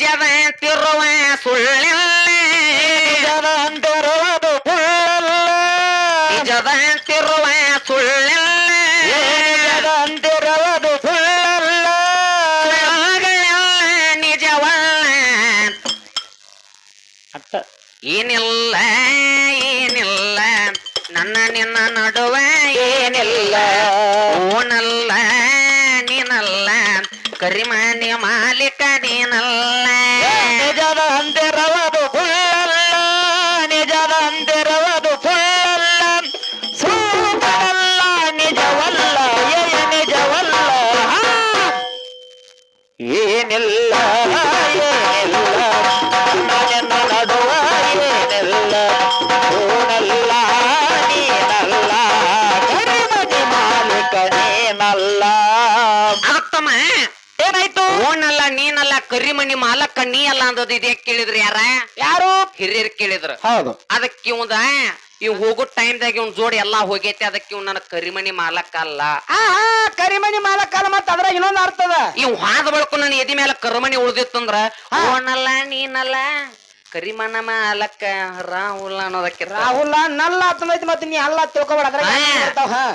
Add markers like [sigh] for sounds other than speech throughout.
ನಿಜದ ತಿರುವ ಸುಳ್ಳಿಲ್ಲ. ನಿಜದ ಅಂತಿರುವುದು ನಿಜದ ತಿರುವ ಸುಳ್ಳಿಲ್ಲ. ನಿಜದ ಅಂತಿರುವುದು ಸುಳ್ಳಲ್ಲ ಸುಳ್ಳುಗಳೆಲ್ಲ ನಿಜವಲ್ಲ. ಏನಿಲ್ಲ ಏನಿಲ್ಲ. ಏನಿಲ್ಲ ಏನಿಲ್ಲ ನನ್ನ ನಿನ್ನ ನಡುವ ಏನಿಲ್ಲ ಓನಲ್ಲ ನೀನಲ್ಲ ಕರಿಮನಿ ಮಾಲೀಕ ನೀನಲ್ಲ ಅದಕ್ಕಮ್ಮ ಏನಾಯ್ತು? ಓನಲ್ಲ ನೀನಲ್ಲ ಕರಿಮನಿ ಮಾಲಕ್ಕ ನೀ ಅಲ್ಲ ಅಂದದ್ ಇದೇ ಕೇಳಿದ್ರು ಯಾರ? ಯಾರು? ಹಿರಿಯರು ಕೇಳಿದ್ರು. ಹೌದು. ಅದಕ್ಕೆ ಇವಂದ ಇವ್ ಹೋಗೋ ಟೈಮ್ದಾಗ ಇವ್ನ ಜೋಡಿ ಎಲ್ಲಾ ಹೋಗೈತಿ ಅದಕ್ಕೆ ಇವ್ ನನ್ನ ಕರಿಮಣಿ ಮಾಲಕ್ಕಲ್ಲ ಅಲ್ಲ ಆ ಕರಿಮಣಿ ಮಾಲಕಲ್ಲ ಮತ್ತ ಅದ್ರಾಗ ಇನ್ನೊಂದು ಅರ್ಥದ ಇವ್ ಹಾದ ಬಳಕು ನನ್ನ ಎದಿ ಮೇಲೆ ಕರಿಮಣಿ ಉಳ್ದಿತ್ತಂದ್ರ ಓನಲ್ಲ ನೀನಲ್ಲ. ಕರಿಮನ ಅಲಕ್ಕ ರಾಹುಲ್ ಅನ್ನೋದಕ್ಕೆ ರಾಹುಲ್ ನಲ್ಲ ಹತ್ತೊಂಬೈತಿ ಮತ್ತೆ ನೀ ಅಲ್ಲ ತಿಳ್ಕೊಬೇಡ.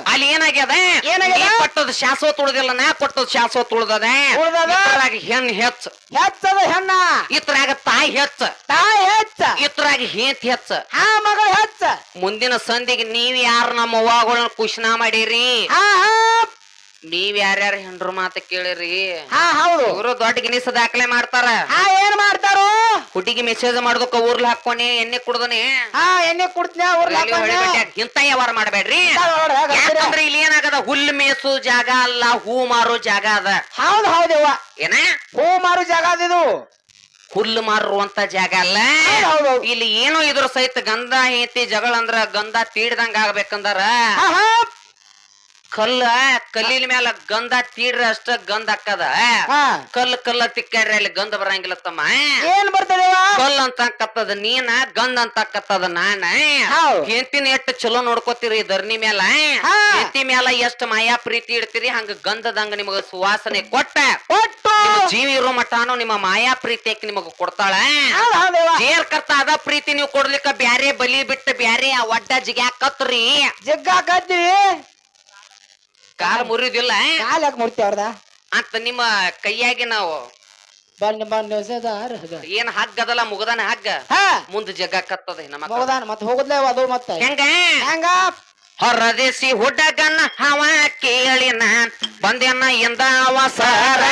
ಅಲ್ಲಿ ಏನಾಗ್ಯದ? ಏನಾಗ್ಯದ? ಕೊಟ್ಟದ್ ಶಾಶ್ವತ ಉಳ್ದಿಲ್ಲ ನಾ ಕೊಟ್ಟದ ಶಾಶ್ವತ ಉಳ್ದದ. ಹೆಣ್ ಹೆಚ್ಚ. ಹೆಚ್ಚದ ಹೆಣ್ಣ? ಇತ್ರಾಗ ತಾಯಿ ಹೆಚ್ಚ. ತಾಯಿ ಹೆಚ್ಚ? ಇತ್ರಾಗ ಹೇತ್ ಹೆಚ್ಚ. ಹಾ ಮಗ ಹೆಚ್ಚ. ಮುಂದಿನ ಸಂಧಿಗೆ ನೀವ್ ಯಾರು ನಮ್ಮ ಅವ್ವಾಗಳನ್ನ ಕುಶನ ಮಾಡಿರಿ? ಹಾ ಹಾ. ನೀವ್ ಯಾರ್ಯಾರ ಹೆಂಡ್ರು ಮಾತ ಕೇಳಿರಿ. ಹಾ ಹೌದು. ಇವರು ದೊಡ್ಡ ಗಿನಿಸ ದಾಖಲೆ ಮಾಡ್ತಾರ. ಹಾ ಏನ್ ಮಾಡ್ತಾರೋ? ಹುಡುಗಿ ಮೆಸೇಜ್ ಮಾಡ್ದಕ್ಕ ಊರ್ಲ್ ಹಾಕೋನಿ ಎಣ್ಣೆ ಕುಡ್ದನಿ. ಹಾ ಎಣ್ಣೆ ಕುಡ್ತೀನಿ ಅವ್ರ ಇಂತ ವ್ಯವಹಾರ ಮಾಡಬೇಡ್ರಿ. ಯಾಕಂದ್ರೆ ಇಲ್ಲಿ ಏನಾಗದ? ಹುಲ್ಲು ಮೇಸು ಜಾಗ ಅಲ್ಲ ಹೂ ಮಾರು ಜಾಗ ಅದ. ಹೌದು ಹೌದವ್ವ ಏನ? ಹೂ ಮಾರು ಜಾಗ ಅದಿದು ಹುಲ್ಲು ಮಾರುವಂತ ಜಾಗ ಅಲ್ಲ. ಇಲ್ಲಿ ಏನೋ ಇದ್ರ ಸಹಿತ ಗಂಧ ಹೇತಿ ಜಗಳ ಅಂದ್ರ ಗಂಧ ತೀಡ್ದಂಗ ಆಗ್ಬೇಕಂದ್ರ. ಕಲ್ಲ ಕಲ್ಲಿನ ಮ್ಯಾಲ ಗಂಧ ತೀಡ್ರ ಅಷ್ಟ ಗಂಧ ಹಾಕದ ಹಾ. ಕಲ್ಲು ಕಲ್ಲ ತಿಕ್ಕಾಡ್ರಿ ಅಲ್ಲಿ ಗಂಧ ಬರಂಗಿಲ್ಲ ತಮ್ಮ ಏನ್ ಬರ್ತದೆ ಕಲ್ ಅಂತ ಕತ್ತದ ನೀನ ಗಂಧ ಅಂತ ಕತ್ತದ ನಾನ. ಹೆಂತಿನ ಎಷ್ಟ್ ಚಲೋ ನೋಡ್ಕೋತೀರಿ ಧರ್ನಿ ಮ್ಯಾಲ ಹಾ. ಹೆಂತಿ ಮ್ಯಾಲ ಎಷ್ಟ್ ಮಾಯಾ ಪ್ರೀತಿ ಇಡ್ತೀರಿ ಹಂಗ ಗಂಧದಂಗ ನಿಮಗ ಸುವಾಸನೆ ಕೊಟ್ಟ. ಒಟ್ಟು ನಿಮ್ಮ ಜೀವ ಇರೋ ಮಠಾನು ನಿಮ್ಮ ಮಾಯಾ ಪ್ರೀತಿಯಕ್ಕೆ ನಿಮಗ ಕೊಡ್ತಾಳ ಹೌದ್ ಜೇರ್ ಕರ್ತ ಅದ ಪ್ರೀತಿ ನೀವು ಕೊಡ್ಲಿಕ್ಕ ಬ್ಯಾರೆ ಬಲಿ ಬಿಟ್ಟು ಬ್ಯಾರೆ ಆ ಒಡ್ಡ ಜಿಗ್ಯಾಕತ್ರಿ. ಜಿಗ್ಗಾಕತ್ರಿ ಕಾಲ್ ಮುರಿದಿಲ್ಲ ಕಾಲ್ ಯಾಕೆ ಮುರ್ತಿ ಅವ್ರದ? ಅಂತ ನಿಮ್ಮ ಕೈಯಾಗಿ ನಾವು ಬಣ್ಣ ಬಣ್ಣ ಹೊಸದಾರ ಹದ. ಏನ್ ಹಗ್ಗದಲ್ಲ ಮುಗದಾನ ಹಗ್ಗ? ಹಾ. ಮುಂದ್ ಜಗ್ಗಾಕತ್ತದ ನಮ್ಮ ಮಕ್ಕಳು. ಮತ್ತೆ ಮತ್ ಹೋಗುದ್ಲೇ ಅದು ಮತ್ತೆ. ಹೆಂಗ? ಹೆಂಗ? ಹೊರದೇಸಿ ಹುಡ್ಡಗನ್ನ ಹವ ಕೇಳಿನ ಬಂದೆನ ಎಂದ ಅವಸರ.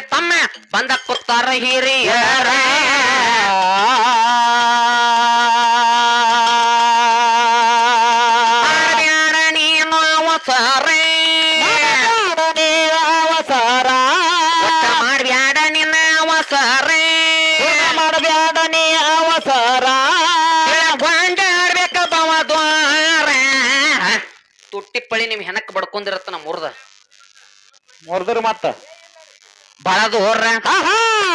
ಮಾಡಬ್ಯಾಡ ತಮ್ಮ ಬಂದ ಗೊಂಡಾಡ್ಬೇಕ ಹಿರಿಯರ ತುಟ್ಟಿ ಪಳಿ ನಿಮ್ ಹೆಣಕ್ ಬಡ್ಕೊಂಡಿರತ್ತ ನಮ್ಮ ಮುರ್ದ ಮುರ್ದ್ರ ಮತ್ತ. ಬಳದೋರ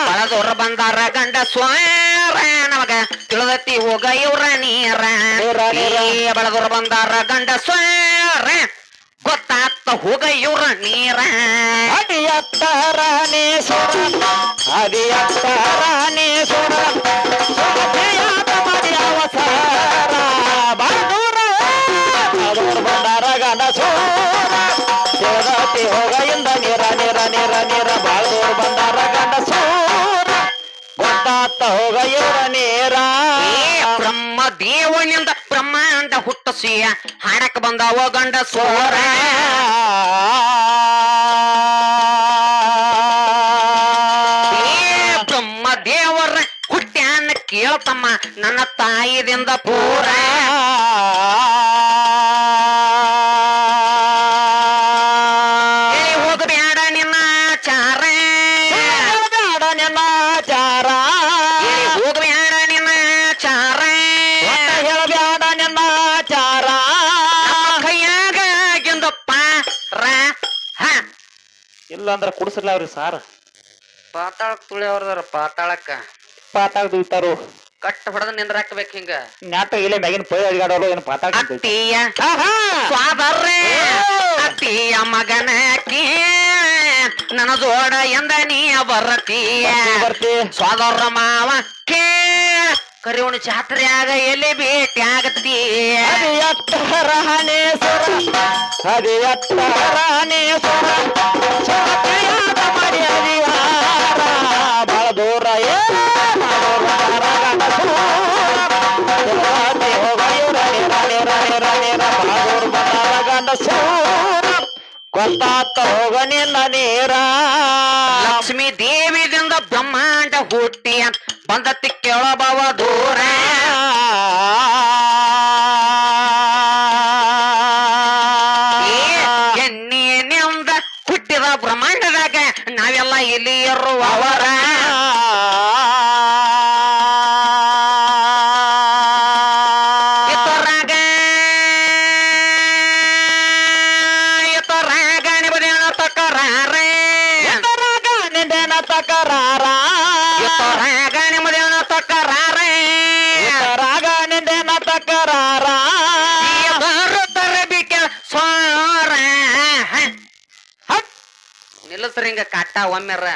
ಬಳದೋರ ಬಂದಾರ ಗಂಡ ಸ್ವಾರ ನಮಗ. ತಿಳಿದತಿ ಹೋಗ ಇವ್ರ ನೀರ. ಬಳದುರ ಬಂದಾರ ಗಂಡ ಸ್ವಾರ ಗೊತ್ತಾತ್ತ ಹೋಗ ಇವ್ರ ನೀರ. ಅಡಿಯತ್ತರಾನೇ ಸುರ ಅಡಿಯತ್ತರಾನೇ ಸುರ ಗೊತ್ತಾತ್ತ ಹೋಗ ನೇರ ಬ್ರಹ್ಮ ದೇವನಿಂದ ಬ್ರಹ್ಮಾಂಡ ಹುಟ್ಟಸಿ ಹಾಡಕ್ ಬಂದಾವ ಗಂಡ ಸೋರ ಬ್ರಹ್ಮ ದೇವರ ಹುಟ್ಟ್ಯಾನ ಕೇಳ್ತಮ್ಮ ನನ್ನ ತಾಯಿದಿಂದ ಪೂರ. ರ ಅಂದ್ರ ಇಲ್ಲಂದ್ರ ಕುಡಿಸಲ್ಲ ಅವ್ರಿ ಸಾರ್. ಪಾತಾಳಕ್ ತುಳಿಯವ್ರದಾರ ಪಾತಾಳಕ್ಕ. ಪಾತಾಳ ದುಯ್ತಾರು. ಕಟ್ ಹೊಡೆದ ನಿಂದ್ರಾಕ್ಬೇಕು ಹಿಂಗ. ನಾಟ ಇಲ್ಲ ಮ್ಯಾಗಿನ ಪೈ ಅಡಿಗಾಡೋರು ಏನು ಪಾತಾಳ ಅತ್ತಿಯ ಸ್ವಾದರ್ರೆ ಅತ್ತಿಯ ಮಗನಕಿ ನನ್ನ ಜೋಡ ಎಂದ ನೀ ಬರತೀಯ? ಬರ್ತಿ ಸ್ವಾದರ ಮಾವ ಕೇ. ಕರಿವಣ ಜಾತ್ರೆಯಾಗ ಎಲ್ಲಿ ಭೇಟಿ ಎತ್ತರಹನೇಶ್ವರ ಅದು ಎತ್ತರಹನೇಶ್ವರ ಶಾಂತಿಯಾದ ಮರ್ಯಾದಿವಾರ ಬಹಳ ದೂರ ಗೊತ್ತಾತ ಹೋಗನಿಲ್ಲ ನೀರ. ಲಕ್ಷ್ಮೀ ದೇವಿದಿಂದ ಬ್ರಹ್ಮಾಂಡ ಹುಟ್ಟಿ ಬಂದತಿ ಕೇಳಬವ ದೂರ. ಎಣ್ಣೆನಿಂದ ಹುಟ್ಟಿದ ಬ್ರಹ್ಮಾಂಡದಾಗ ನಾವೆಲ್ಲ ಇಲ್ಲಿ ಇರುವವರ ನಿಲ್ಲಸ್ರಿ ಹಿಂಗ ಕಾಟ ಒಮ್ಮೆರ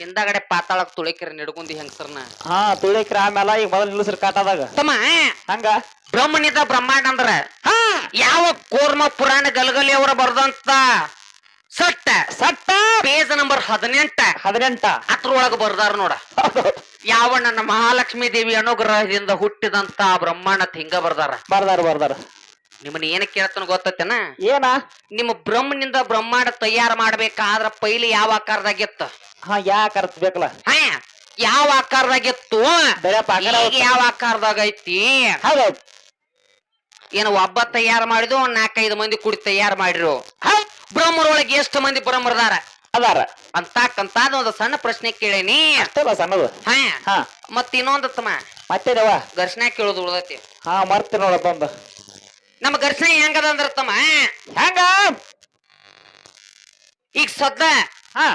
ಹಿಂದಾಗಡೆ ಪಾತಾಳಕ್ ತುಳಿಕಿರಿ ನಿಡ್ಗುಂದಿ ಹೆಂಗಸರ್ನ. ಹಾ ತುಳಿಕ್ರ ಆಮೇಲೆ ಈಗ ಮೊದಲು ನಿಲ್ಲಿಸ್ರಿ ಕಾಟದಾಗ ತಮ್ಮ ಹಂಗ? ಬ್ರಹ್ಮನಿದ ಬ್ರಹ್ಮಾಂಡ ಅಂದ್ರ ಯಾವ ಕೋರ್ಮ ಪುರಾಣ ಗಲಗಲಿ ಅವರ ಬರ್ದಂತ ಸಟ್ಟ? ಸಟ್ಟ? ಪೇಜ್ ನಂಬರ್ ಹದಿನೆಂಟ. ಹದಿನೆಂಟ. ಅದ್ರೊಳಗ ಬರ್ದಾರ ನೋಡ. ಯಾವ ನನ್ನ ಮಹಾಲಕ್ಷ್ಮೀ ದೇವಿ ಅನುಗ್ರಹದಿಂದ ಹುಟ್ಟಿದಂತ ಬ್ರಹ್ಮಾಂಡ ಹಿಂಗ ಬರ್ದಾರ. ಬರ್ದಾರ ಬರ್ದಾರ. ನಿಮ್ಮನ್ನ ಏನ ಕೇಳ್ತಾನ ಗೊತ್ತೇನ ಏನ? ನಿಮ್ಮ ಬ್ರಹ್ಮನಿಂದ ಬ್ರಹ್ಮಾಂಡ ತಯಾರು ಮಾಡ್ಬೇಕಾದ್ರ ಪೈಲಿ ಯಾವ ಆಕಾರದಾಗಿತ್ತು ಹಾ ಯಾಕ ಅರ್ಥಬೇಕಲ್ಲ ಹಾ ಯಾವ ಆಕಾರದಾಗಿತ್ತು ಬೇರೆ ಪಾಕರ ಈಗ ಯಾವ ಆಕಾರದಾಗ ಐತಿ? ಏನು ಒಬ್ಬ ತಯಾರು ಮಾಡಿದ್ರು ಒಂದ್ ನಾಲ್ಕೈದು ಮಂದಿ ಕೂಡಿ ತಯಾರು ಮಾಡಿರು? ಬ್ರಹ್ಮರೊಳಗೆ ಎಷ್ಟು ಮಂದಿ ಬ್ರಹ್ಮರದಾರ? ಅದಾರ. ಅಂತಕ್ಕಂತಾದ ಒಂದು ಸಣ್ಣ ಪ್ರಶ್ನೆ ಕೇಳೇನಿ. ಅಷ್ಟಲ್ಲ ಸಣ್ಣದು. ಹಾ. ಹಾ. ಮತ್ತೆ ಇನ್ನೊಂದು ತಮ್ಮ ಮತ್ತೇನವ ಘರ್ಷಣೆ ಕೇಳೋದು ಉಳ್ದೈತಿ. ಹಾ ಮರ್ತಿ ನೋಡಪ್ಪ ಬಂದು ನಮ್ಮ ಘರ್ಷಣೆ ಹೆಂಗದ ಅಂದ್ರ ತಮ್ಮ? ಹೆಂಗ? ಈಗ ಸದ್ದ ಹಾ.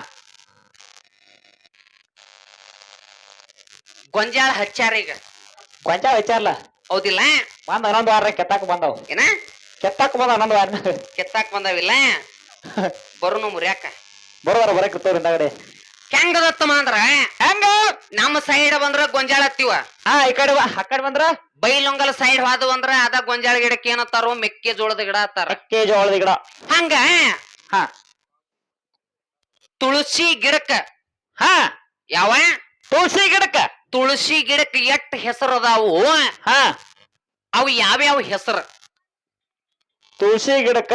ಗೊಂಜಾಳ ಹಚ್ಚಾರ ಈಗ. ಗೊಂಜಾಳ ಹಚ್ಚಾರಲ್ಲ ಹೌದಿಲ್ಲ? ಬಂದ ಹನ್ನೊಂದು ವಾರ ಕೆತ್ತಾಕ ಬಂದವು. ಏನ? ಕೆತ್ತಾಕ ಬಂದ ಹನ್ನೊಂದು ವಾರ. ಕೆತ್ತಾಕ್ ಬಂದಾವಿಲ್ಲ? [laughs] ಬರುನು ಮುರಿಯಾಕ. ಬರೋದಾರ ಬರಕ್ಕೆ ತೋರಿ ಹಿಂದಗಡೆ ಹೆಂಗದ ಮಾಂದ್ರ ಅಂದ್ರ? ಹೆಂಗ? ನಮ್ಮ ಸೈಡ್ ಬಂದ್ರ ಗೊಂಜಾಳ ಹತ್ತಿವ. ಹಾ ಈ ಕಡೆ ಬಾ, ಆ ಕಡೆ ಬಂದ್ರ? ಬೈಲೊಂಗಲ ಸೈಡ್ ಹೋದವು ಅಂದ್ರ ಅದ ಗೊಂಜಾಳ ಗಿಡಕ್ಕೆ ಏನತ್ತಾರ ಮೆಕ್ಕೆಜೋಳದ ಗಿಡ ಅತ್ತಾರ. ಮೆಕ್ಕೆಜೋಳದ ಜೋಳದ ಗಿಡ. ಹಂಗ? ಹಾ. ತುಳಸಿ ಗಿಡಕ್ಕ. ಹಾ. ಯಾವ? ತುಳಸಿ ಗಿಡಕ್ಕ. ತುಳಸಿ ಗಿಡಕ್ಕ ಎಷ್ಟ್ ಹೆಸರು ಅದಾವು? ಹಾ. ಅವು ಯಾವ್ಯಾವ ಹೆಸರು? ತುಳಸಿ ಗಿಡಕ್ಕ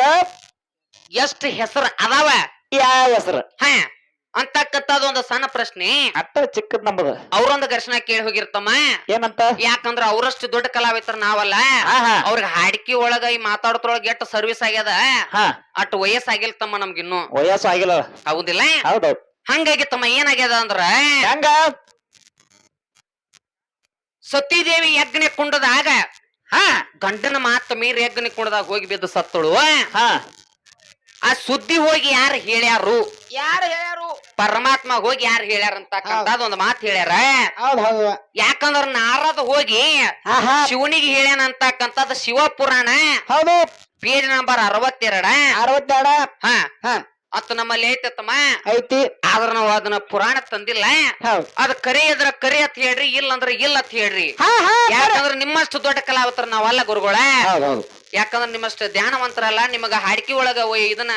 ಎಷ್ಟ್ ಹೆಸರು ಅದಾವ? ಯಾವ ಹೆಸರು? ಹ. ಅಂತಕ್ಕಂಥದ್ದು ಒಂದು ಸಣ್ಣ ಪ್ರಶ್ನೆ. ಅಟ್ಟ ಚಿಕ್ಕದ್ ನಮ್ಮದು ಅವ್ರೊಂದು ಘರ್ಷಣೆ ಕೇಳಿ ಹೋಗಿರ್ತಮ್ಮ. ಏನಂತ? ಯಾಕಂದ್ರ ಅವರಷ್ಟು ದೊಡ್ಡ ಕಲಾವಿದ್ರ ನಾವಲ್ಲ. ಅವ್ರಿಗೆ ಹಾಡಿಕೆ ಒಳಗ ಈ ಮಾತಾಡೋದ್ರೊಳಗ ಎಷ್ಟು ಸರ್ವಿಸ್ ಆಗ್ಯದ? ಅಟ್ ವಯಸ್ ವಯಸ್ಸಾಗಿಲ್ ತಮ್ಮ ನಮ್ಗಿನ್ನು. ವಯಸ್ಸು ಆಗಿಲ್ಲ ಹೌದಿಲ್ಲ? ಹೌದೌದು ಹಂಗಾಗಿ ತಮ್ಮ ಏನಾಗ್ಯದ ಅಂದ್ರ? ಹಂಗ? ಸತೀದೇವಿ ಯಜ್ಞ ಕುಂಡದಾಗ ಹ. ಗಂಡನ ಮಾತ ಮೀರಿ ಯಜ್ಞ ಕುಂಡದಾಗ ಹೋಗಿ ಬಿದ್ದು ಸತ್ತಳು. ಹಾ. ಆ ಸುದ್ದಿ ಹೋಗಿ ಯಾರು ಹೇಳ್ಯಾರು? ಯಾರು ಹೇಳ್ಯಾರು? ಪರಮಾತ್ಮ ಹೋಗಿ ಯಾರು ಹೇಳ್ಯಾರ ಅಂತಕ್ಕಂಥದ್ದು ಒಂದು ಮಾತು ಹೇಳ್ಯಾರ. ಹೌದ್ ಹೌದು. ಯಾಕಂದ್ರ ನಾರದ ಹೋಗಿ ಶಿವನಿಗೆ ಹೇಳ್ಯಾನ ಅಂತಕ್ಕಂಥದ್ದು ಶಿವ ಪುರಾಣ ಹೌದು. ಪೇಜ್ ನಂಬರ್ ಅರವತ್ತೆರಡ. ಅರವತ್ತೆರಡ. ಹಾ. ಹಾ. ಅತ್ ನಮ್ಮಲ್ಲಿ ತಮ್ಮ ಐತಿ. ಆದ್ರ ನಾವು ಅದನ್ನ ಪುರಾಣ ತಂದಿಲ್ಲ. ಹೌದ್. ಅದ್ ಕರೆ ಇದ್ರ ಕರಿ ಅಂತ ಹೇಳ್ರಿ ಇಲ್ಲ ಅಂದ್ರ ಇಲ್ಲ ಅಂತ ಹೇಳ್ರಿ. ಹಾ ಹಾ ಯಾಕಂದ್ರ ನಿಮ್ಮಷ್ಟು ದೊಡ್ಡ ಕಲಾವತರ ನಾವಲ್ಲ ಗುರುಗಳ. ಹೌದ್ ಹೌದು. ಯಾಕಂದ್ರ ನಿಮ್ಮಷ್ಟು ಧ್ಯಾನವಂತರಲ್ಲ ನಿಮಗ ಹಾಡಿಕೆ ಒಳಗ ಒಯ್- ಇದನ್ನ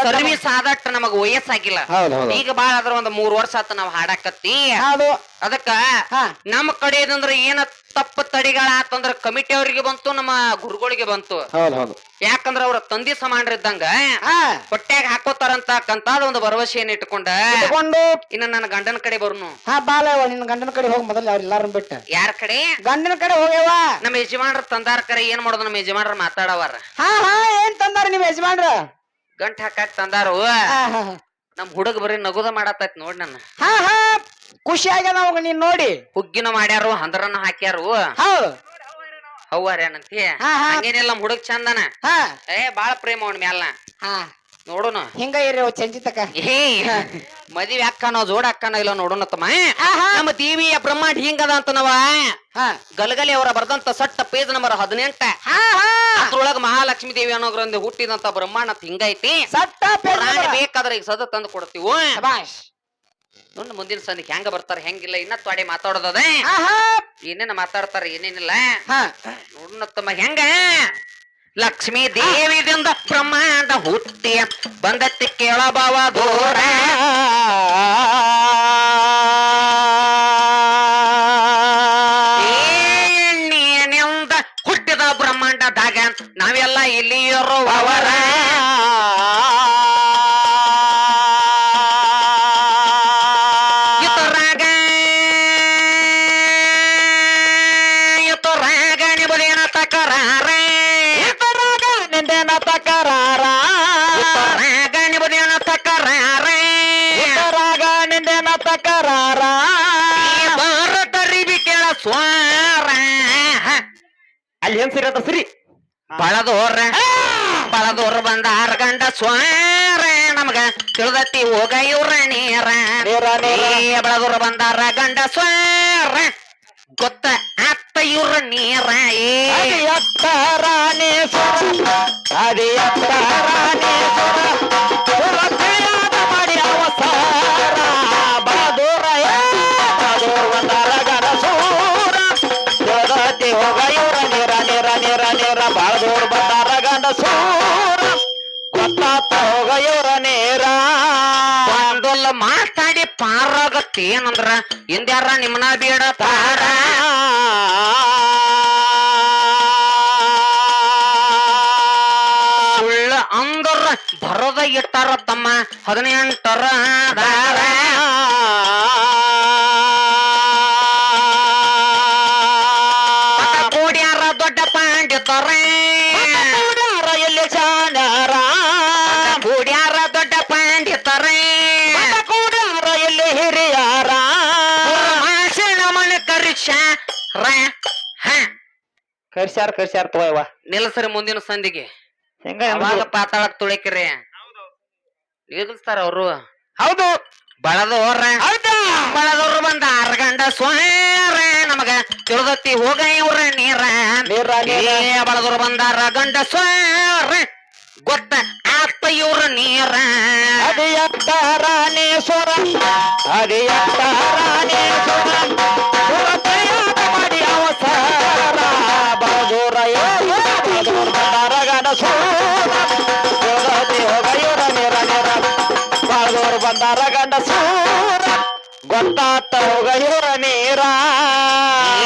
ಸರ್ವಿಸ್ ಆದಟ್ಟ ನಮಗ ವಯಸ್ಸಾಗಿಲ್ಲ. ಹೌದ್ ಹೌದು. ಈಗ ಬಾಳ ಅದ್ರ ಒಂದ್ ಮೂರ್ ವರ್ಷ ಆತ ನಾವ್ ಹಾಡಾಕತ್ತಿ. ಅದಕ್ಕ ಹಾ. ನಮ್ಮ ಕಡೆ ಇದಂದ್ರ ಏನ ತಪ್ಪು ತಡಿಗಳ ಆತಂದ್ರ ಕಮಿಟಿ ಅವರಿಗೆ ಬಂತು ನಮ್ಮ ಗುರುಗಳಿಗೆ ಬಂತು. ಹೌದ್ ಹೌದು. ಯಾಕಂದ್ರ ಅವ್ರ ತಂದಿ ಸಮಾನರಿದ್ದಂಗ ಹಾ. ಹಾಕೋತಾರಂತ ಕಂತಾದ ಒಂದು ಭರವಸೆಯನ್ನು ಇಟ್ಕೊಂಡ ಇಟ್ಕೊಂಡು ಇನ್ನ ನನ್ನ ಗಂಡನ ಕಡೆ ಬರ್ನು. ಹಾ ಬಾಲವ ನಿನ್ನ ಗಂಡನ ಕಡೆ ಹೋಗಿ ಮೊದಲು ಅವ್ರ ಎಲ್ಲಾರನ್ನ ಬಿಟ್ಟ. ಯಾರ ಕಡೆ? ಗಂಡನ ಕಡೆ ಹೋಗ್ಯವ ನಮ್ಮ ಯಜಮಾನ್ರ ತಂದಾರ ಕರೆ ಏನ್ ಮಾಡೋದು ನಮ್ಮ ಯಜಮಾನ್ರ ಮಾತಾಡವಾರ. ಹಾ ಹಾ ಏನ್ ತಂದಾರ ನಿಮ್ ಯಜಮಾನ್ರ? ಗಂಟ್ ಹಾಕಾಕ್ ತಂದಾರು. ನಮ್ ಹುಡುಗ ಬರೀ ನಗುದ ಮಾಡತೈತ್ ನೋಡ್ ನನ್ನ. ಹಾ ಹಾ ಖುಷಿ ಆಗ್ಯದ ಅವಾಗ ನೀನ್ ನೋಡಿ. ಹುಗ್ಗಿನ ಮಾಡ್ಯಾರು ಹಂದ್ರನ ಹಾಕ್ಯಾರು. ಹೌದು. ಹೌವಾರ್ಯಾನಂತಿ ಹಾ, ಹಾ. ಹಂಗೇನಿಲ್ಲ ನಮ್ ಹುಡುಗ ಚಂದನ. ಹಾ. ಏ ಬಾಳ ಪ್ರೇಮ ಅವನ್ ಮ್ಯಾಲ ಹಾ. ನೋಡೋಣ. ಹಿಂಗ ಇರಿ ಚಂಚಿ ತಕ ಏ ಮದ್ವಿ ಅಕ್ಕನೋ ಜೋಡ ಅಕ್ಕನೋ ಇಲ್ಲ ನೋಡೋಣ ತಮ್ಮ. ನಮ್ಮ ದೇವಿಯ ಬ್ರಹ್ಮಾಂಡ ಹಿಂಗದ ಅಂತ ನಾವ. ಹಾ. ಗಲಗಲಿ ಅವರ ಬರ್ದಂತ ಸಟ್ಟ ಪೇಜ್ ನಂಬರ್ ಹದಿನೆಂಟ. ಅದ್ರೊಳಗ ಮಹಾಲಕ್ಷ್ಮಿ ದೇವಿ ಅನ್ನೋ ಗ್ರಂಥಿ ಹುಟ್ಟಿದಂತ ಬ್ರಹ್ಮಾಂಡ ಅಂತ ಹಿಂಗೈತಿ. ಸಟ್ಟ ಪ್ರಾಣಿ. ಬೇಕಾದ್ರೆ ಈಗ ಸದ ತಂದು ಕೊಡ್ತೀವಿ? ನೋಡ್ ಮುಂದಿನ ಸಂದಿಗೆ ಹೆಂಗ ಬರ್ತಾರ ಹೆಂಗಿಲ್ಲ ಇನ್ನ ತ್ವಾಡಿ ಮಾತಾಡೋದದೇ. ಏನೇನ ಮಾತಾಡ್ತಾರ ಏನೇನಿಲ್ಲ. ಹಾ. ನೋಡೋಣ ತಮ್ಮ ಹೆಂಗ. ಲಕ್ಷ್ಮೀ ದೇವಿದಿಂದ ಬ್ರಹ್ಮಾಂಡ ಹುಟ್ಟಿ ಬಂದತ್ತಿ ಕೇಳಬವ ದೂರ. ಏನ್ ಸಿರಿ ಅದ ಸಿರಿ ಬಳದೋರ ಬಳದೋರ್ ಬಂದ ಆರ್ ಗಂಡ ಸ್ವಾರ ನಮಗ ತಿಳಿದತ್ತಿ ಹೋಗ ಇವ್ರ ನೀರ ನೀರ, ನೀರ. ಏ ಬಳದೋರ್ ಬಂದಾರ ಗಂಡ ಸ್ವಾರ ಗೊತ್ತ ಅತ್ತ ಇವ್ರ ನೀರ ಏ ಮಾತಾಡಿ ಪಾರಾಗತ್ತೇನಂದ್ರ ಹಿಂದ್ಯಾರ ನಿಮ್ಮನ ಬೇಡ? ಸುಳ್ಳ ಅಂದ್ರ ಬರದ ಇಟ್ಟಾರ ತಮ್ಮ ಹದಿನೆಂಟರ ಕರ್ಸ್ಯಾರ ಕರ್ಸ್ಯಾರ ತಗೋಯವ ನಿಲ್ಸರಿ ಮುಂದಿನ ಸಂದಿಗೆ. ಹೆಂಗ ಅವಾಗ ಪಾತಾಳಕ್ ತುಳಿಕ್ರಿ. ಇಳಿಸ್ತಾರ ಅವರು. ಹೌದು. ಬಳದವ್ರ. ಬಳದವ್ರ ಬಂದ ಅರ್ಗಂಡ ಗಂಡ ಸ್ವಾರ ನಮಗ ತಿಳಿದತ್ತಿ ಹೋಗ ಇವ್ರ ನೀರ. ನೀರ, ಬಳದವ್ರು ಬಂದಾರ ಗಂಡ ಸ್ವಾರ ಗೊತ್ತ ಆತ ಇವ್ರ ನೀರ. ಅದಿಯತ್ತ ರಾಣೇಶ್ವರ. ಅದಿಯತ್ತ ರಾಣೇಶ್ವರ. ಇವ್ರ ನೀರ.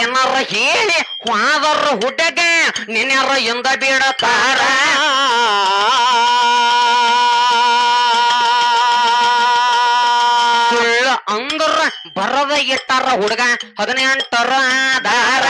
ಏನಾರ ಹೇಳಿ ಹೋದರ ಹುಡ್ಡಗ ನಿನ್ಯಾರ ಎಂದ ಬೀಡತಾರ ಸುಳ್ಳ ಅಂದ್ರ ಬರದ ಇಟ್ಟಾರ ಹುಡುಗ ಹದಿನೆಂಟರ ದಾರ.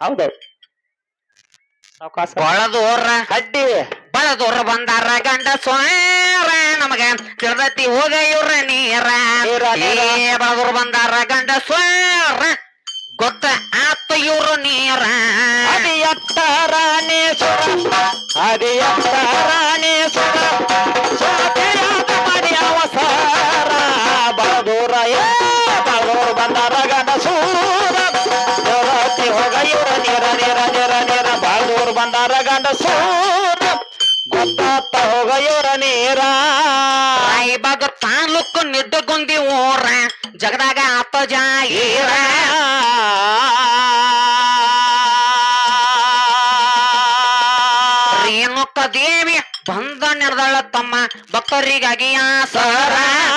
ಹೌದು. ಅವಕಾಶ ಒಳದೋರ ಕಡ್ಡಿ ಬಳದೋರ ಬಂದಾರ ಗಂಡ ಸ್ವಾರ ನಮಗ ತಿಳ್ದತಿ ಹೋಗ ಇವ್ರ ನೀರ. ನೀರ, ನೀರ. ಏ ಬಳದೋರ್ ಬಂದಾರ ಗಂಡ ಸ್ವಾರ ಗೊತ್ತ ಆತ ಇವ್ರ ನೀರ. ಅದಿಯತ್ತ ರಾಣೇಶ್ವರ ಅದಿಯತ್ತ ರಾಣೇಶ್ವರ ಸೋತೆಯಾದ ಮಾಡಿ ಅವಸರ. ಬಹದೂರ ಗೊತ್ತಾತ ನೀರ. ತಾಲೂಕು ನಿದ್ದಗುಂದಿ ಊರ ಜಗದಾಗ ಆತ ಜಾಯಿರ. ರೇಣುಕ ದೇವಿ ಬಂದ ನಡೆದಳ ತಮ್ಮ ಭಕ್ತರಿಗಾಗಿ ಆ ನಮ್ಮಲ್ಲ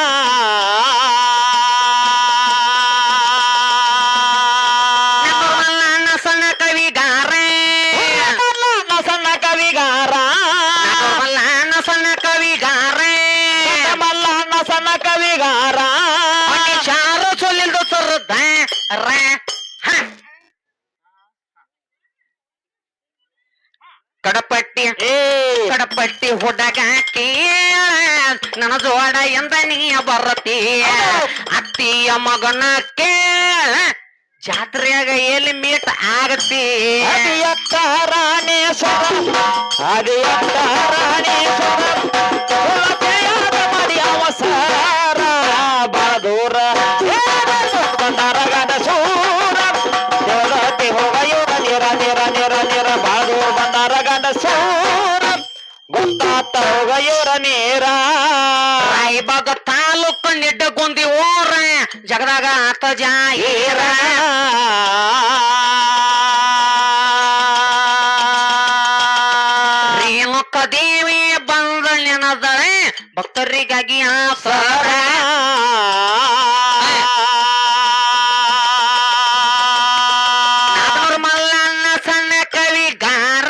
ಕಡಪಟ್ಟಿ ಕಡಪಟ್ಟಿ ಹುಡುಗ ನನ್ನ ಜೋಡ ಎಂದ ನೀ ಬರತಿ. ಅತ್ತಿಯ ಮಗನ ಕೇಳ ಜಾತ್ರೆಯಾಗ ಎಲ್ಲಿ ಮೀಟ್ ಆಗತಿ ಅದಿಯತ್ತ ರಾಣೇಶ್ವರ ಅದಿಯತ್ತ ಗೊತ್ತಾತ ನೇರ. ರಾಯಬಾಗ ತಾಲೂಕು ನಿಡ್ಡಗುಂದಿ ಊರ ಜಗದಾಗ ಆತ ಜಾಹೀರ ರೇಣುಕ ದೇವಿ ಬಂದ ನೆನದಳೆ ಭಕ್ತರಿಗಾಗಿ ಆಸರ. ಮಲ್ಲಣ್ಣ ಸಣ್ಣ ಕವಿಗಾರ.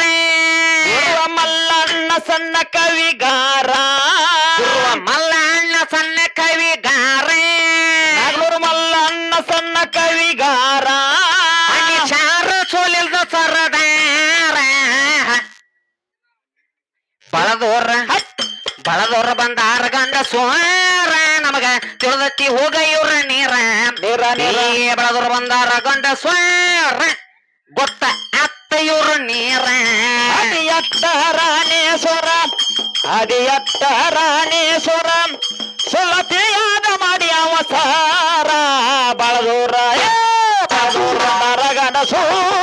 ಮಲ್ಲಣ್ಣ ಸಣ್ಣ ಕವಿಗಾರ. ಬಳದೋರ ಬಳದೋರ ಬಂದಾರ ಗಂಡ ಸೋರ ನಮಗ ತಿಳಿದತ್ತಿ ಹೋಗ ಇವ್ರ ನೀರ ನೀರ ನೀರ ಏ ಬಳದೋರ ಬಂದಾರ ಗಂಡ ಸೋರ ಗೊತ್ತ ಅತ್ತ ಇವ್ರ ನೀರ ಅದಿಯತ್ತ ರಾಣೇಶ್ವರ ಅದಿಯತ್ತ ರಾಣೇಶ್ವರ ಸುಲತೆಯಾದ ಮಾಡಿ ಅವಸಾರ ಬಳದೂರ ಏ ಬಳದೂರ ಮರಗಡ ಸೂರ ತಿಳಿದತ್ತಿ ಹೋಗ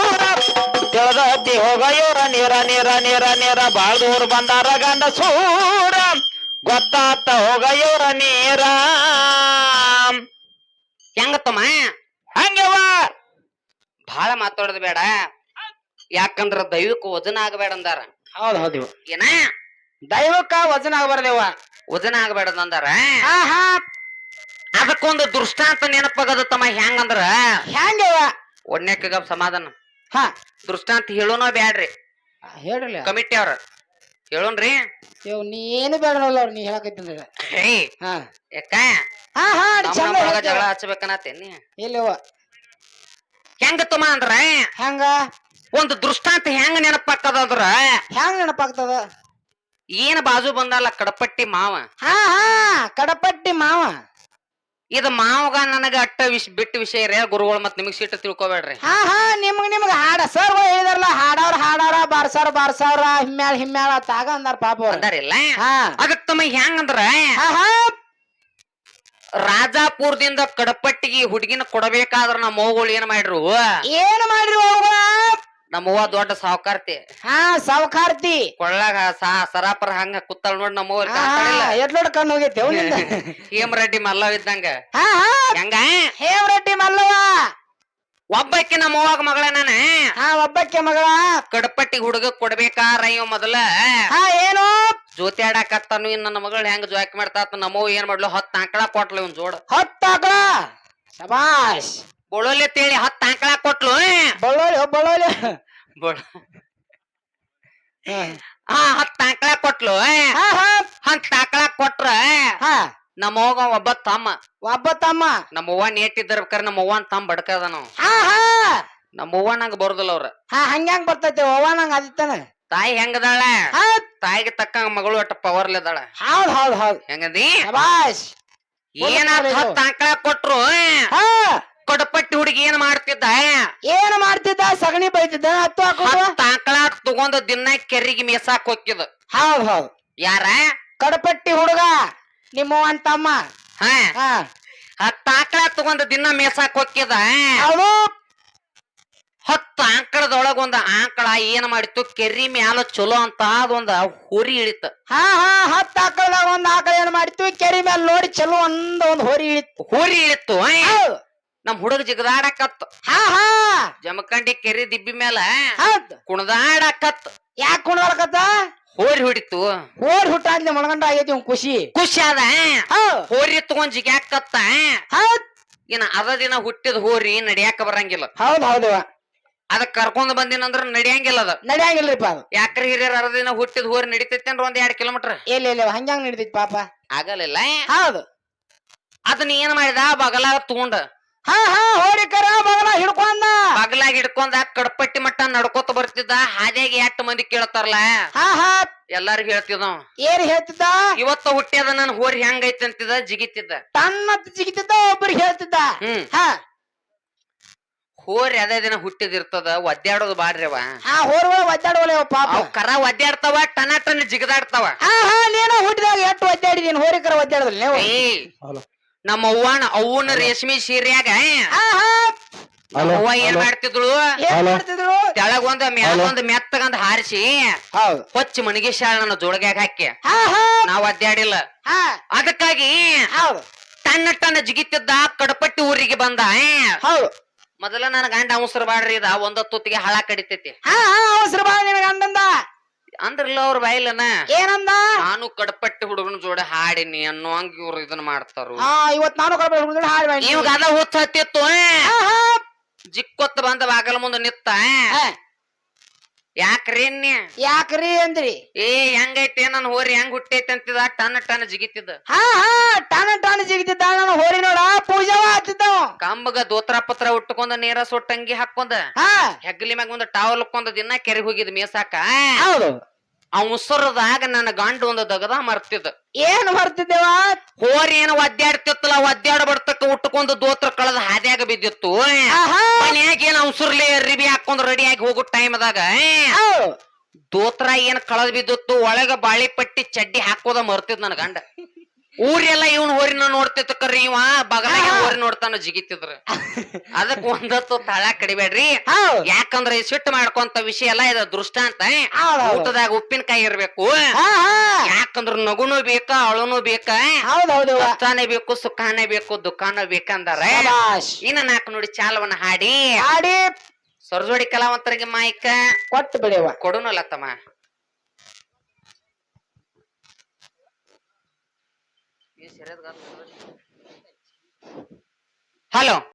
ಇವ್ರ ನೀರ ನೀರ ನೀರ ಬಾಳ ದೂರ ಬಂದಾರ ಗಂಡ ಸೂರ. ಗೊತ್ತಾತ ಹೋಗ ಇವ್ರ ನೀರ. ಹೆಂಗತ್ತಮ್ಮ? ಹಂಗವ? ಬಹಳ ಮಾತಾಡೋದು ಬೇಡ. ಯಾಕಂದ್ರ ದೈವಿಕ ವಜನ ಆಗಬೇಡ ಅಂದಾರ. ಹೌದ್ ಹೌದು ಏನ? ದೈವಕ್ಕ ವಜನ ಆಗ್ಬಾರ್ದೇವ ವಜನ ಆಗಬೇಡ ಅಂದಾರ? ಅದಕ್ಕೊಂದು ದೃಷ್ಟಾಂತ ನೆನಪಾಗದ ತಮ್ಮ ಹೆಂಗಂದ್ರ ಹೆಂಗವ ಒಣ್ಣೆಕ್ಕ ಸಮಾಧಾನ. ಹಾ. ದೃಷ್ಟಾಂತ ಹೇಳೋನೋ ಬ್ಯಾಡ್ರಿ. ಹೇಳ್ರಲ್ಲ ಕಮಿಟಿ ಅವ್ರ. ಹೇಳೋನ್ರಿ ಇವ್ ನೀ ಏನು ಬೇಡಲ್ಲ ಅವ್ರು ನೀ ಹೇಳಕತ್ತೀನಿ ಹೇ ಹಾ. ಯಾಕ? ಹಾ ಹಾ ಅದ್ ನಮ್ಮ ಚಂದ ಒಳಗ ಹೇಳ್ತೀವ. ಜಗಳ ಹಚ್ಚಬೇಕನ್ನತ್ತೇನಿ ಇಲ್ಲವ ಹೆಂಗ ತಮ್ಮ ಅಂದ್ರ? ಹೆಂಗ? ಒಂದು ದೃಷ್ಟಾಂತ ಹೆಂಗ ನೆನಪಾಕದಂದ್ರ ಹೆಂಗ್ ನೆನಪಾಗ್ತದ? ಏನ್ ಬಾಜು ಬಂದಲ್ಲ ಕಡಪಟ್ಟಿ ಮಾವ? ಹಾ ಹಾ ಕಡಪಟ್ಟಿ ಮಾವ. ಇದು ಮಾವಗ ನನಗ ಅಟ್ಟ ವಿಷ್ ಬಿಟ್ಟ ವಿಷಯ ರೀ ಗುರುಗಳು ಮತ್ ನಿಮಗ್ ಸಿಟ್ಟು ತಿಳ್ಕೊಬೇಡ್ರಿ. ಹಾ ಹಾ ನಿಮ್ಗ್ ನಿಮ್ಗ್ ಹಾಡ ಸರ್ ಹೇಳಿದಾರಲ್ಲ ಹಾಡವ್ರ ಹಾಡವ್ರ ಬಾರ್ಸಾರ ಬಾರ್ಸಾವ್ರ ಹಿಮ್ಮ್ಯಾಳ ಹಿಮ್ಮ್ಯಾಳ ತಾಗ ಅಂದಾರ ಪಾಪ ಅವ್ರ. ಅಂದಾರಿಲ್ಲ? ಹಾ. ಅದಕ್ ತಮ್ಮ ಹೆಂಗಂದ್ರ ಹಾ ಹಾ. ರಾಜಾಪುರದಿಂದ ಕಡಪಟ್ಟಿಗೆ ಹುಡುಗಿನ ಕೊಡಬೇಕಾದ್ರ ನಮ್ಮ ಮೋಗಳು ಏನ್ ಮಾಡ್ರು? ಏನ್ ಮಾಡ್ರಿ ಅವ್ವ ನಮ್ಮವ್ವ ದೊಡ್ಡ ಸಾವುಕಾರ್ತಿ. ಹಾ ಸಾವಕಾರ್ತಿ. ಕೊಳ್ಳಾಗ ಸಾ ಸರಾಪರ ಹಂಗ ಕುತ್ತಳ ನೋಡ್ ನಮ್ಮ ಹಾ ಎದ್ ಎಡ್ಲೋಡ್ ಕಣ್ಣು ಹೋಗೈತಿ ಅವನಿಂದ? [laughs] ಹೇಮರೆಡ್ಡಿ ಮಲ್ಲವ್ ಇದ್ದಂಗ. ಹಾ ಹಾ. ಹೆಂಗ? ಮಲ್ಲವ ಒಬ್ಬಕ್ಕೆ ನಮ್ಮವಾಗ ಮಗಳ ನಾನ? ಹಾ ಒಬ್ಬಕ್ಕೆ ಮಗಳ. ಕಡಪಟ್ಟಿ ಹುಡುಗ ಕೊಡ್ಬೇಕಾರ ಇವ ಮೊದಲ. ಹಾ ಏನು? ಜೋತಿ ಆಡಾಕತ್ತಾನು ಇನ್ ನನ್ನ ಮಗಳು ಹೆಂಗ್ ಜೋಕ್ ಮಾಡ್ತಾತ? ನಮ್ಮವ್ ಏನ್ ಮಾಡ್ಲು? ಹತ್ತು ಆಕಳ ಕೊಟ್ಲು ಇವ್ನ್ ಜೋಡ. ಹೊತ್ತಾಕಳ ಶಬಾಷ್. ಬೊಳೋಲಿ ತೇಳಿ ಹತ್ತು ಆಂಕಳ ಕೊಟ್ಲು ಬಳ್ಳೋಲಿ ಬಳ್ಳೋಲಿ ಬೊಳ ಹಾ. ಹತ್ತು ಆಂಕಳ ಕೊಟ್ಲು ಹಾ ಹಾ. ಹತ್ತು ಆಕಳ ಕೊಟ್ರ ಹಾ. ಹೋಗ ಒಬ್ಬ ತಮ್ಮ. ಒಬ್ಬ ತಮ್ಮ. ನಮ್ಮವ್ವ ನೇಟಿದ್ದರ್ಬೇಕಾರ ನಮ್ಮವ್ವನ ತಮ್ಮ ಬಡ್ಕದ ನಾವು ನಮ್ಮವ್ವ ನಂಗ ಬರುದಿಲ್ಲ ಅವ್ರ. ಹಾ ಹಂಗ್ಯಾಂಗ್ ಬರ್ತೈತಿ ಅವ್ವ ನಂಗ ಅದಿತ್ತಾನ ತಾಯಿ ಹೆಂಗದಾಳ? ತಾಯಿಗೆ ತಕ್ಕಂಗ ಮಗಳು ಒಟ್ಟ ಪವರ್ಲೆ ಇದಾಳ ಹೌದ್ ಹೌದ್ ಹೌದ್. ಹೆಂಗದಿ? ಶಬಾಷ್. ಏನಾದ್ರು ಹತ್ತು ಆಕಳ ಕೊಟ್ರು ಹಾ. ಕೊಡಪಟ್ಟಿ ಹುಡುಗಿ ಏನ್ ಮಾಡ್ತಿದ್ದ? ಏನ್ ಮಾಡ್ತಿದ್ದ? ಸಗಣಿ ಬೈತಿದ್ದ? ಹತ್ತು ಹಾಕೋದು? ತಗೊಂಡ ದಿನ ಕೆರಿಗೆ ಮೇಸಾಕ್ ಹೋಗಿದ ಹೌದ್ ಹೌದ್. ಯಾರ? ಕಡಪಟ್ಟಿ ಹುಡುಗ ನಿಮ್ಮ ಅಂತಮ್ಮ ತಮ್ಮ. ಹಾ. ಹಾ. ಹತ್ತ ಆಕಳ ತಗೊಂಡ ದಿನ ಮೇಸಾಕ್ ಹೋಗಿದ ಹತ್ತು ಆಕಳದೊಳಗ ಒಂದ್ ಆಕಳ ಏನ್ ಮಾಡಿತ್ತು? ಕೆರಿ ಮ್ಯಾಲ ಚಲೋ ಅಂತ ಅದೊಂದ ಹುರಿ ಇಳಿತ. ಹಾ ಹಾ ಹತ್ತು ಆಕಳದಾಗ ಒಂದ್ ಆಕಳ ಏನ್ ಮಾಡಿತ್ತು? ಕೆರಿ ಮ್ಯಾಲ ನೋಡಿ ಚಲೋ ಅಂದ ಒಂದ್ ಹೋರಿ ಇಳಿತು. ಹುರಿ ಇಳಿತು ಹೌದ್. ನಮ್ ಹುಡುಗ ಜಿಗದಾಡಕತ್ ಹಾ ಹಾ. ಜಮಖಂಡಿ ಕೆರಿ ದಿಬ್ಬಿ ಮ್ಯಾಲ ಹೌದ್. ಕುಣದಾಡಕತ್ ಯಾಕೆ ಕುಣದಾಡಕತ್ತ ಹೋರಿ ಹೊಡಿತು. ಹೋರಿ ಹುಟ್ಟ ಮಣಗಂಡ ಆಗೈತಿ ಖುಷಿ. ಖುಷಿ ಅದ. ಹೌದ್. ಹೋರಿ ತಗೊಂಡ್ ಜಿಗ್ಯಾಕತ್ತ ಹೌದ್. ಇನ್ನ ಅದ ದಿನ ಹುಟ್ಟಿದ ಹೋರಿ ನಡಿಯಾಕ ಬರಂಗಿಲ್ಲ. ಹೌದ್ ಹೌದು ಅದಕ್ ಕರ್ಕೊಂಡ್ ಬಂದಿನಂದ್ರ ನಡಿಯಂಗಿಲ್ಲ ಅದ. ನಡಿಯಂಗಿಲ್ರಿಪ್ಪ ಅದು. ಯಾಕ್ರಿ ಹಿರಿಯರ್ ಅರ್ಧ ದಿನ ಹುಟ್ಟಿದ ಹೋರಿ ನಡಿತೈತಿ ಅಂದ್ರ ಒಂದ್ ಎರಡ್ ಕಿಲೋಮೀಟರ್? ಇಲ್ಲ ಇಲ್ಲ ಹಂಗ್ಯಾಂಗ್ ನಡಿತೈತಿ ಪಾಪ. ಆಗಲಿಲ್ಲ. ಹೌದು. ಅದನ್ನ ಏನ್ ಮಾಡಿದ? ಬಗಲಾಗ ತಗೊಂಡ. ಹಾ ಹಾ ಹೋರಿ ಕರ ಬಗಲ ಹಿಡ್ಕೊಂಡ. ಹಿಡ್ಕೊಂಡ ಕಡಪಟ್ಟಿ ಮಟ್ಟ ನಡ್ಕೋತ ಬರ್ತಿದ್ದ. ಹಾದಿಯಾಗಿ ಎಷ್ಟ್ ಮಂದಿ ಕೇಳ್ತಾರಲ್ಲ? ಹಾ ಹಾ. ಎಲ್ಲಾರ್ಗು ಹೇಳ್ತಿದ್ದ ಅವ. ಏನ್ ಹೇಳ್ತಿದ್ದ? ಇವತ್ತ ಹುಟ್ಟ್ಯದ ನನ್ ಹೋರಿ ಹೆಂಗೈತಿ ಅಂತಿದ್ದ ಜಿಗಿತಿದ್ದ. ತನ್ನ ಜಿಗಿತಿದ್ದ ಒಬ್ರಿಗೆ ಹೇಳ್ತಿದ್ದ. ಹ್ಮ್. ಹಾ. ಹೋರಿ ಅದೇ ದಿನ ಹುಟ್ಟಿದಿರ್ತದ ಒದ್ದಾಡೋದು ಬಾಡ್ರಿ ಅವ. ಹಾ ಹೋರ್ಗಳ ಪಾಪ. ಅವ್ ಕರ ಒದ್ದಾಡ್ತಾವ ಟನ ಟನ್ ಜಿಗದಾಡ್ತಾವ. ಹಾ ಹಾ ನೀನು ಹುಟ್ಟಿದಾಗ ಎಷ್ಟು ಒದ್ದಾಡಿದೀನಿ? ಹೋರಿಕರ ಒದ್ದಾಡದ್ರಿ ನೀವು. ಏ ನಮ್ಮ ಅವ್ವನ ಅವ್ವನ ರೇಷ್ಮಿ ಸೀರ್ಯಾಗ ಹಾ ಹಾ. ನಮ್ಮ ಅವ್ವ ಏನ್ ಮಾಡ್ತಿದ್ಳು? ತೆಳಗೊಂದ ಮ್ಯಾಲೊಂದ್ ಮೆತ್ತಗಂದ ಹಾರಿಸಿ ಹೌದು. ಹೊಚ್ಚಿ ಮಣಗಿಸಾಳ ನನ್ನ ಜೋಳಗ್ಯಾಗ ಹಾಕಿ. ಹಾ ಹಾ. ನಾವ್ ಅಡ್ಡಾಡಿಲ್ಲ ಹಾ. ಅದಕ್ಕಾಗಿ ತನ್ನ ತನ್ನ ಜಿಗಿತಿದ್ದ ಕಡಪಟ್ಟಿ ಊರಿಗೆ ಬಂದ ಹೌದು. ಮೊದಲ ನನ್ ಗಂಡ ಅವಸರ ಬಾಡ್ರಿ ಇದ ಒಂದ ತುತ್ತಿಗೆ ಹಳ ಕಡಿತೈತಿ. ಹಾ ಹಾ ಅವಸರ ಬಾ ನಿನ ಗಂಡಂದ ಅಂದ್ರಲ್ಲ ಅವ್ರ ಬಾಯಿಲನ? ಏನಂದ? ನಾನು ಕಡಪಟ್ಟಿ ಹುಡುಗನ ಜೋಡಿ ಹಾಡಿನಿ ಅನ್ನೋ ಹಂಗ ಇವ್ರು ಇದನ್ನ ಮಾಡ್ತಾರು. ಹಾ ಇವತ್ ನಾನು ಕಳ್ಬೇಕು ಹುಡುಗನ ಹಾಡು ಇವಾಗ ಅದ ಹುಚ್ಚ ಹತ್ತಿತ್ತು ಜಿಕ್ಕೊತ್ತ ಬಂದ ಬಾಗಲ ಮುಂದ ನಿತ್ತ ಯಾಕ್ರಿ ಅನ್ನಿ? ಯಾಕ್ರಿ ಅಂದ್ರಿ? ಏ ಹೆಂಗೈತಿ? ನನ್ ಹೋರಿ ಹೆಂಗ್ ಹುಟ್ಟೈತಿ ಅಂತಿದ? Ton ton ಜಿಗಿತಿದ್. ಹಾ ಹಾ ಟನ್ ಟನ್ ಜಿಗಿತಿದ್ದ. ನಾನು ಹೋರಿ ನೋಡ ಪೂಜಾ ಹತ್ತಿದ್ದವ ಕಂಬಗ ದೋತ್ರ ಪತ್ರ ಉಟ್ಕೊಂಡ ನೇರ ಸೊಟ್ಟಂಗಿ ಹಾಕೊಂಡ. ಹಾ. ಹೆಗ್ಲಿ ಮ್ಯಾಗ ಒಂದು ಟಾವಲ್ ಹಾಕೊಂಡ ದಿನ ಕೆರೆ ಹೋಗಿದ್ ಮೇಸಾಕ. ಹೌದು. ಅವ್ ಉಸರದಾಗ ನನ್ನ ಗಂಡ ಒಂದು ದಗದ ಮರ್ತಿದ್ದ. ಏನ್ ಮರ್ತಿದ್ದೇವ? ಹೋರಿ ಏನು ಒದ್ದಾಡ್ತಿತ್ತಲ್ಲ ಒದ್ದಾಡ ಬರ್ತಕ್ಕ ಉಟ್ಕೊಂಡು ದೋತ್ರ ಕಳೆದ ಹಾದ್ಯಾಗ ಬಿದ್ದಿತ್ತು ಆಹಾ! ಮನ್ಯಾಗ ಏನ್ ಅವಸರ್ಲಿ ರಿಬಿ ಹಾಕೊಂಡು ರೆಡಿ ಆಗಿ ಹೋಗೋ ಟೈಮ್ದಾಗ ದೋತ್ರ ಏನ್ ಕಳದ್ ಬಿದ್ದಿತ್ತು ಒಳಗ ಬಾಳಿ ಪಟ್ಟಿ ಚಡ್ಡಿ ಹಾಕೋದ ಮರ್ತಿದ್ ನನ್ ಗಂಡ. ಊರೆಲ್ಲ ಇವನ್ ಹೋರಿನ ನೋಡ್ತಿತ್ತು ಕರ್ರಿ ಇವ ಬಗಲಾಗ ಹೋರಿ ನೋಡ್ತಾನ ಜಿಗಿತಿದ್ರ. ಅದಕ್ ಒಂದತ್ತು ತಳ ಕಡಿಬೇಡ್ರಿ. ಯಾಕಂದ್ರ ಈ ಸಿಟ್ಟು ಮಾಡ್ಕೊಂತ ವಿಷಯ ಎಲ್ಲ ಇದು ದೃಷ್ಟಾಂತ. ಊಟದಾಗ ಉಪ್ಪಿನಕಾಯಿ ಇರ್ಬೇಕು. ಯಾಕಂದ್ರ ನಗುನು ಬೇಕ ಅಳುನು ಬೇಕ? ಕಷ್ಟಾನೇ ಬೇಕು ಸುಖಾನೆ ಬೇಕು ದುಖಾನ ಬೇಕಂದಾರ. ಇನ್ನ ನಾಲ್ಕು ನೋಡಿ ಚಾಲವನ್ನ ಹಾಡಿ. ಹಾಡಿ. ಸೊರಜೋಡಿ ಕಲಾವಂತರಿಗೆ ಮಾಯ್ಕ ಕೊಟ್ಟು ಬಿಡವ ಕೊಡುನಲ್ಲ ತಮ್ಮ ಹಲೋ